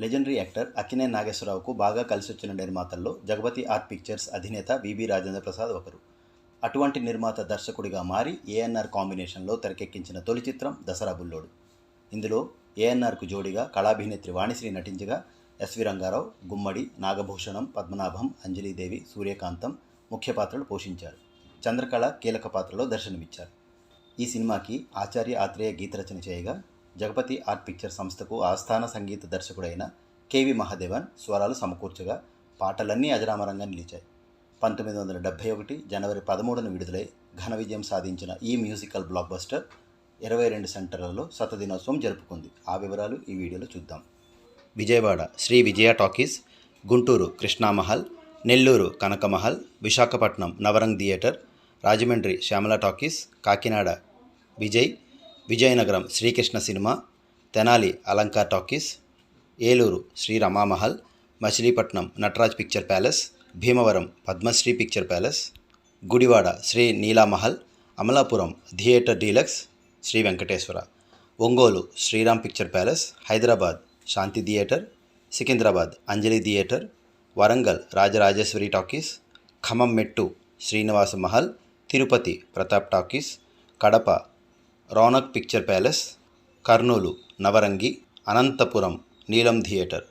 Legendary actor Akkineni నాగేశ్వరరావుకు బాగా కలిసొచ్చిన నిర్మాతల్లో జగపతి ఆర్ట్ పిక్చర్స్ అధినేత విబి రాజేంద్ర ప్రసాద్ ఒకరు. అటువంటి నిర్మాత దర్శకుడిగా మారి ఏఎన్ఆర్ కాంబినేషన్లో తెరకెక్కించిన తొలి చిత్రం దసరా బుల్లోడు. ఇందులో ఏఎన్ఆర్కు జోడిగా కళాభినేత్రి వాణిశ్రీ నటించగా ఎస్వి రంగారావు గుమ్మడి నాగభూషణం పద్మనాభం అంజలీదేవి సూర్యకాంతం ముఖ్య పాత్రలు పోషించారు. చంద్రకళ కీలక పాత్రలో దర్శనమిచ్చారు. ఈ సినిమాకి ఆచార్య ఆత్రేయ గీత రచన చేయగా జగపతి ఆర్ట్ పిక్చర్ సంస్థకు ఆస్థాన సంగీత దర్శకుడైన కేవి మహాదేవన్ స్వరాలు సమకూర్చగా పాటలన్నీ అజరామరంగా నిలిచాయి. పంతొమ్మిది వందల డెబ్భై ఒకటి జనవరి పదమూడున విడుదలై ఘన విజయం సాధించిన ఈ మ్యూజికల్ బ్లాక్ బస్టర్ ఇరవై రెండు సెంటర్లలో శతదినోత్సవం జరుపుకుంది. ఆ వివరాలు ఈ వీడియోలో చూద్దాం. Vijayawada Sri Vijaya talkies Guntur Krishna Mahal Nellore Kanaka Mahal Visakhapatnam Navrang theatre Rajahmundry Shyamala talkies Kakinada Vijay Vizianagaram Sri Krishna cinema Tenali Alankar talkies Eluru Sri Rama Mahal Machilipatnam Nataraj picture palace Bhimavaram Padmasri picture palace Gudivada Sri Neela Mahal Amalapuram theatre deluxe Sri Venkateswara Ongole Sriram picture palace Hyderabad Shanti theatre Secunderabad Anjali theatre Warangal Rajarajeswari talkies Khammam Mettu Srinivasa Mahal Tirupati Pratap talkies Kadapa Raunaq picture palace Kurnool నవరంగి Anantapur Neelam theatre.